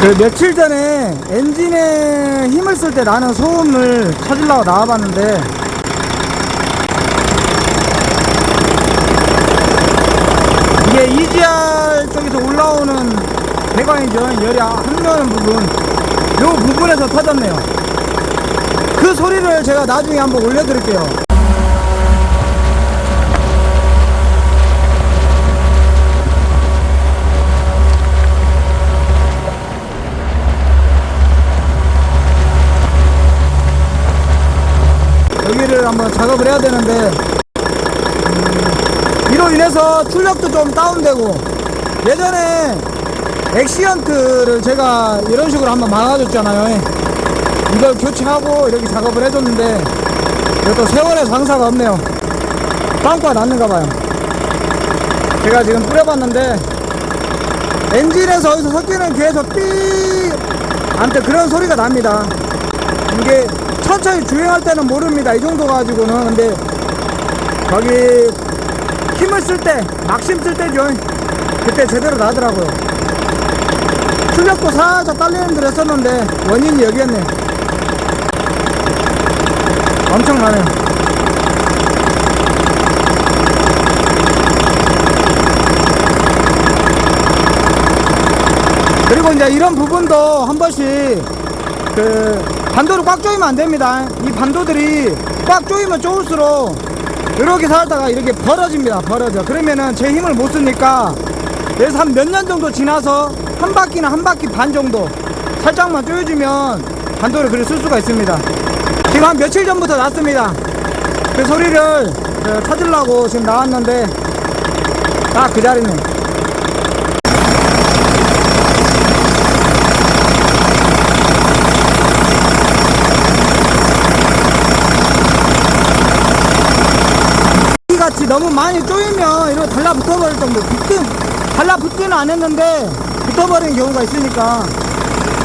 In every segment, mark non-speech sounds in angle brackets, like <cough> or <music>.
그 며칠 전에 엔진에 힘을 쓸 때 나는 소음을 찾으려고 나와봤는데 이게 EGR 쪽에서 올라오는 배관이죠. 열이 흐르는 부분. 요 부분에서 터졌네요. 그 소리를 제가 나중에 한번 올려드릴게요 여기를 한번 작업을 해야 되는데 음, 이로 인해서 출력도 좀 다운되고 예전에 엑시언트를 제가 이런 식으로 한번 막아줬잖아요. 이걸 교체하고 이렇게 작업을 해줬는데 이것도 세월의 장사가 없네요. 빵꾸가 났는가 봐요. 제가 지금 뿌려봤는데 엔진에서 어디서 섞이는 계속 삐! 안테 그런 소리가 납니다. 이게 천천히 주행할 때는 모릅니다. 이 정도 가지고는. 근데, 저기, 힘을 쓸 때, 막심 쓸 때죠. 그때 제대로 나더라고요. 출력도 살짝 딸리는 듯 했었는데, 원인이 여기였네. 엄청나네요. 그리고 이제 이런 부분도 한 번씩 그 반도를 꽉 조이면 안 됩니다. 이 반도들이 꽉 조이면 조일수록 이렇게 살다가 이렇게 벌어집니다. 벌어져. 그러면은 제 힘을 못 쓰니까 그래서 한 몇 년 정도 지나서 한 바퀴나 한 바퀴 반 정도 살짝만 조여주면 반도를 그래 쓸 수가 있습니다. 지금 한 며칠 전부터 났습니다. 그 소리를 어, 찾으려고 지금 나왔는데 딱 그 자리네. 같이 너무 많이 쪼이면 이렇게 달라붙어 버릴 정도. 붙든 달라붙지는 않았는데 붙어버리는 경우가 있으니까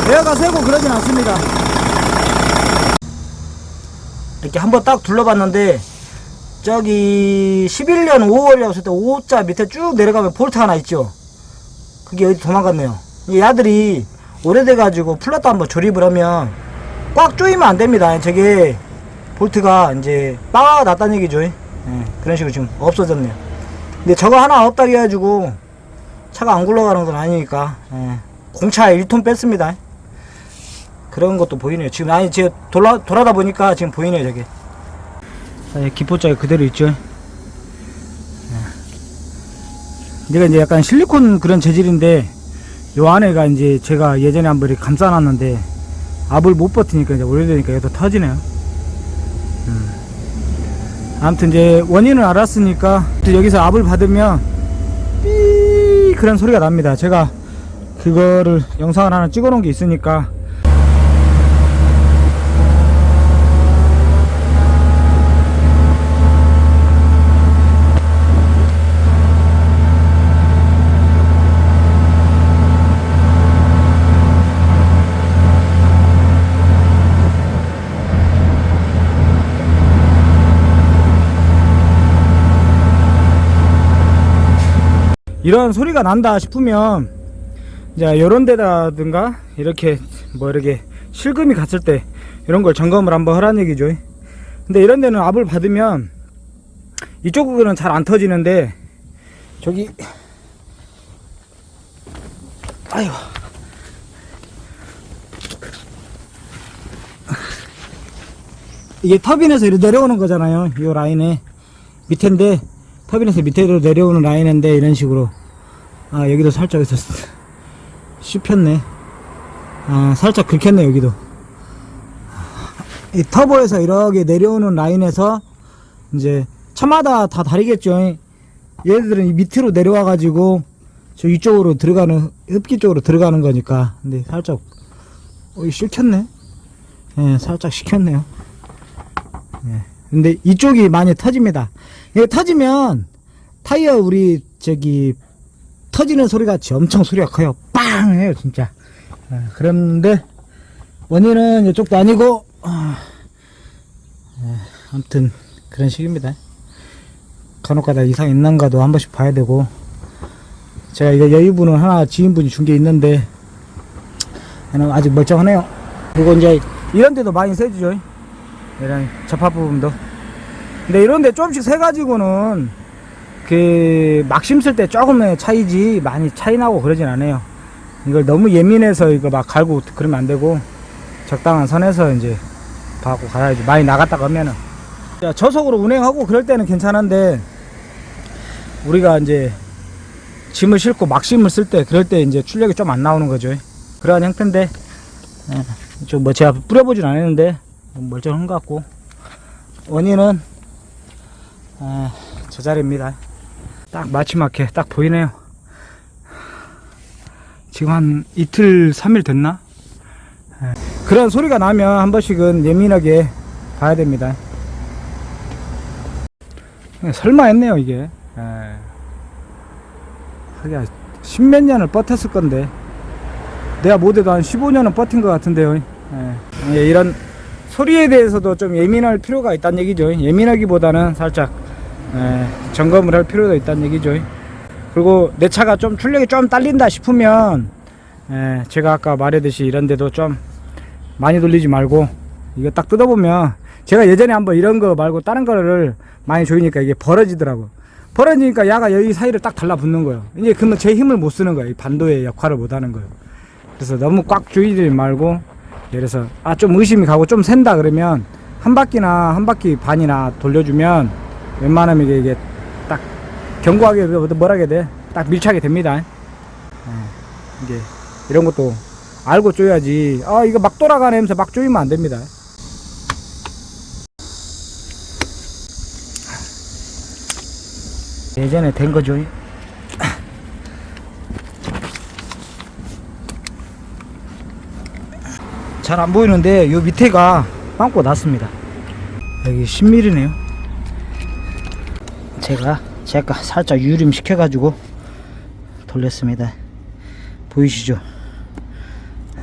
에어가 새고 그러진 않습니다. 이렇게 한번 딱 둘러봤는데 저기 11년 5월이라고 했을 때 5자 밑에 쭉 내려가면 볼트 하나 있죠? 그게 어디 도망갔네요. 이 야들이 오래돼 가지고 플랫도 한번 조립을 하면 꽉 조이면 안 됩니다. 저게 볼트가 이제 빠가 났다는 얘기죠 예, 그런 식으로 지금 없어졌네요. 근데 저거 하나 없다고 해가지고 차가 안 굴러가는 건 아니니까 예, 공차 1톤 뺐습니다. 그런 것도 보이네요. 지금 아니 제가 돌아, 돌아다 보니까 지금 보이네요 저게. 자, 기포자가 그대로 있죠? 예. 얘가 이제 약간 실리콘 그런 재질인데 요 안에가 이제 제가 예전에 한번 이렇게 감싸놨는데 압을 못 버티니까 이제 오래되니까 얘도 터지네요 아무튼 이제 원인을 알았으니까 여기서 압을 받으면 삐 그런 소리가 납니다. 제가 그거를 영상을 하나 찍어 놓은 게 있으니까 이런 소리가 난다 싶으면 이제 요런 데다든가 이렇게 뭐 이렇게 실금이 갔을 때 이런 걸 점검을 한번 하라는 얘기죠. 근데 이런 데는 압을 받으면 이쪽은 잘 안 터지는데 저기 아유 이게 터빈에서 이렇게 내려오는 거잖아요. 이 라인에 밑인데 터빈에서 밑으로 내려오는 라인인데 이런 식으로. 아 여기도 살짝 있었어 씹혔네. 아 살짝 긁혔네 여기도. 이 터보에서 이렇게 내려오는 라인에서 이제 차마다 다 다르겠죠. 얘들은 이 밑으로 내려와 가지고 저 이쪽으로 들어가는 흡기 쪽으로 들어가는 거니까. 근데 살짝 어, 이 씹혔네. 예 살짝 식혔네요. 예 근데 이쪽이 많이 터집니다 이거 터지면 타이어 우리 저기 터지는 소리 같이 엄청 소리가 커요. 빵 해요 진짜. 아, 그런데 원인은 이쪽도 아니고 아, 예, 아무튼 그런 식입니다. 간혹가다 이상 있는가도 한 번씩 봐야 되고 제가 이거 여유분은 하나 지인분이 준 게 있는데 아직 멀쩡하네요. 그리고 이제 이런 데도 많이 세주죠. 이런 접합 부분도. 근데 이런 데 조금씩 세가지고는 그 막심 쓸때 조금의 차이지 많이 차이 나고 그러진 않아요. 이걸 너무 예민해서 이거 막 갈고 그러면 안 되고 적당한 선에서 이제 받고 가야지. 많이 나갔다 가면은. 자, 저속으로 운행하고 그럴 때는 괜찮은데 우리가 이제 짐을 싣고 막 심을 쓸 때 그럴 때 이제 출력이 좀 안 나오는 거죠. 그러한 형태인데 좀뭐 제가 뿌려보진 않았는데 멀쩡한 것 같고 원인은 에, 저 자리입니다. 딱 마지막에 딱 보이네요. 지금 한 이틀, 3일 됐나? 에, 그런 소리가 나면 한 번씩은 예민하게 봐야 됩니다. 설마 했네요, 이게. 에. 하기야 십몇 년을 버텼을 건데 내가 못해도 한 15년은 버틴 것 같은데요 예. 예, 이런 소리에 대해서도 좀 예민할 필요가 있다는 얘기죠 예민하기보다는 살짝 예, 점검을 할 필요가 있다는 얘기죠 그리고 내 차가 좀 출력이 좀 딸린다 싶으면 예, 제가 아까 말했듯이 이런 데도 좀 많이 돌리지 말고 이거 딱 뜯어보면 제가 예전에 한번 이런 거 말고 다른 거를 많이 조이니까 이게 벌어지더라고 벌어지니까 야가 여기 사이를 딱 달라붙는 거예요. 이제 그러면 제 힘을 못 쓰는 거예요. 이 반도의 역할을 못 하는 거예요. 그래서 너무 꽉 조이지 말고 들어서 아 좀 의심이 가고 좀 샌다 그러면 한 바퀴나 한 바퀴 반이나 돌려주면 웬만하면 이게, 이게 딱 견고하게 뭐라 해야 돼? 딱 밀착이 됩니다. 예, 이게 이런 것도 알고 조여야지. 아 이거 막 돌아가네 하면서 막 조이면 안 됩니다. 예전에 된 거죠. 잘 안 보이는데 요 밑에가 빵꾸 났습니다. 여기 10mm네요. 제가 제가 살짝 유림 시켜 가지고 돌렸습니다. 보이시죠?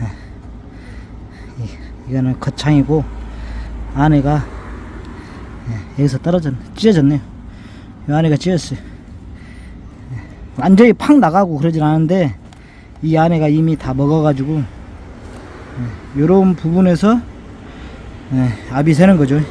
예. 이- 이거는 거창이고 안에가 예, 여기서 떨어졌네, 찢어졌네요. 이 안에가 찢었어요. 완전히 팍 나가고 그러진 않은데 이 안에가 이미 다 먹어가지고 이런 부분에서 예, 압이 새는 거죠. 예.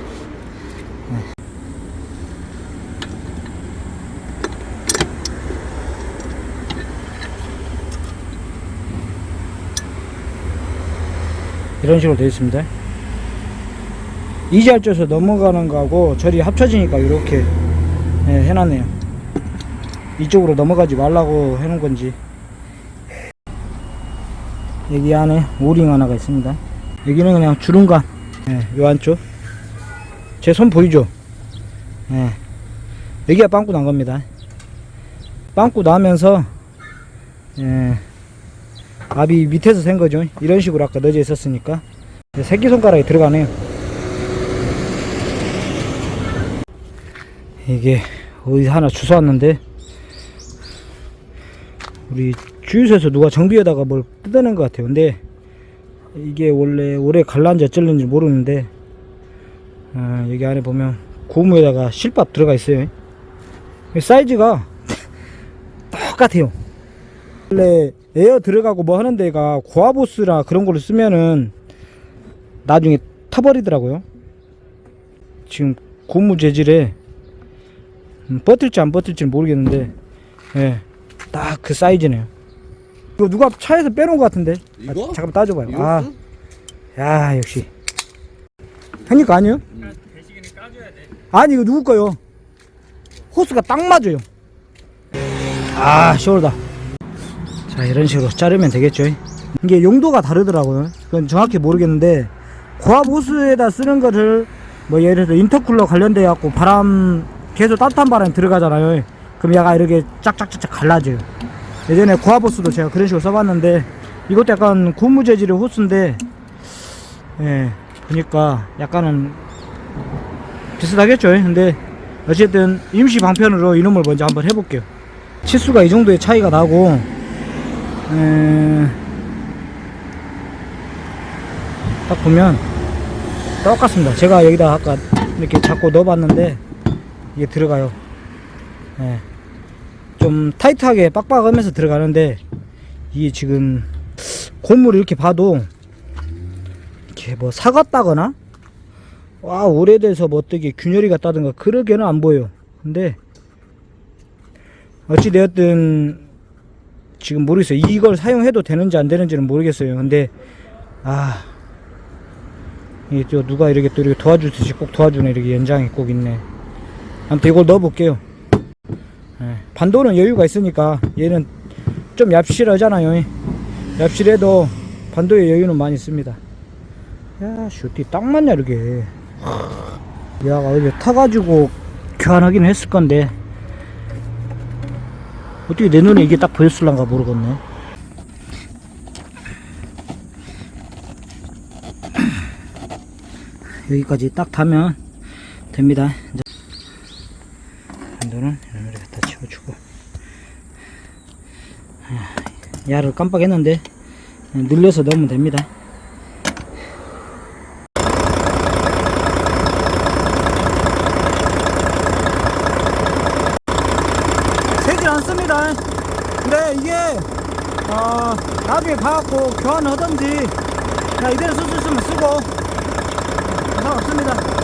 이런 식으로 되어 있습니다. 이지알 쪄서 넘어가는 거하고 절이 합쳐지니까 이렇게 예, 해놨네요. 이쪽으로 넘어가지 말라고 해놓은 건지. 여기 안에 오링 하나가 있습니다. 여기는 그냥 주름감. 예, 요 안쪽. 제 손 보이죠? 예. 여기가 빵꾸 난 겁니다. 빵꾸 나면서, 예, 압이 밑에서 샌 거죠. 이런 식으로 아까 넣어져 있었으니까. 새끼손가락에 들어가네요. 이게 어디 하나 주워왔는데 우리 주유소에서 누가 정비에다가 뭘 뜯어낸 것 같아요. 근데 이게 원래 오래 갈란지 어쩔는지 모르는데 어, 여기 안에 보면 고무에다가 실밥 들어가 있어요. 이 사이즈가 <laughs> 똑같아요. 원래 에어 들어가고 뭐 하는 데가 고아보스라 그런 걸로 쓰면은 나중에 타버리더라고요. 지금 고무 재질에 음, 버틸지 안 버틸지는 모르겠는데 예, 딱 그 사이즈네요 이거 누가 차에서 빼놓은 것 같은데? 아, 이거? 잠깐 따줘봐요. 이거? 아, 야 역시. 형님 거 아니에요? 아니 이거 누구 거요? 호스가 딱 맞아요. 아 시원하다. 자 이런 식으로 자르면 되겠죠? 이게 용도가 다르더라고요. 그건 정확히 모르겠는데 고압 호스에다 쓰는 거를 뭐 예를 들어 인터쿨러 관련돼 갖고 바람 계속 따뜻한 바람이 들어가잖아요. 그럼 얘가 이렇게 짝짝짝짝 갈라져요 예전에 고압 호스도 제가 그런 식으로 써봤는데 이것도 약간 고무 재질의 호스인데 예 보니까 약간은 비슷하겠죠. 근데 어쨌든 임시 방편으로 이놈을 먼저 한번 해볼게요. 치수가 이 정도의 차이가 나고 에, 딱 보면 똑같습니다. 제가 여기다 아까 이렇게 잡고 넣어봤는데 이게 들어가요. 예. 좀 타이트하게 빡빡하면서 들어가는데 이게 지금 고물 이렇게 봐도 이렇게 뭐 사갔다거나? 와 오래돼서 뭐 어떻게 균열이 갔다든가 그러게는 안 보여. 근데 어찌 되었든 지금 모르겠어요. 이걸 사용해도 되는지 안 되는지는 모르겠어요. 근데 아 이게 또 누가 이렇게 또 이렇게 도와주듯이 꼭 도와주네. 이렇게 연장이 꼭 있네. 아무튼 이걸 넣어 볼게요. 예, 반도는 여유가 있으니까 얘는 좀 얍실하잖아요. 얍실해도 반도의 여유는 많이 있습니다. 야 슈티 딱 맞냐 이렇게. 야 어제 타가지고 교환하긴 했을 건데. 어떻게 내 눈에 이게 딱 보였을란가 모르겠네. 여기까지 딱 타면 됩니다. 반도는 채워주고. 아, 야를 깜빡했는데 늘려서 넣으면 됩니다. 세질 않습니다. 근데 이게 어, 나중에 가갖고 교환하든지 그냥 이대로 쓸 수 있으면 쓰고 상관없습니다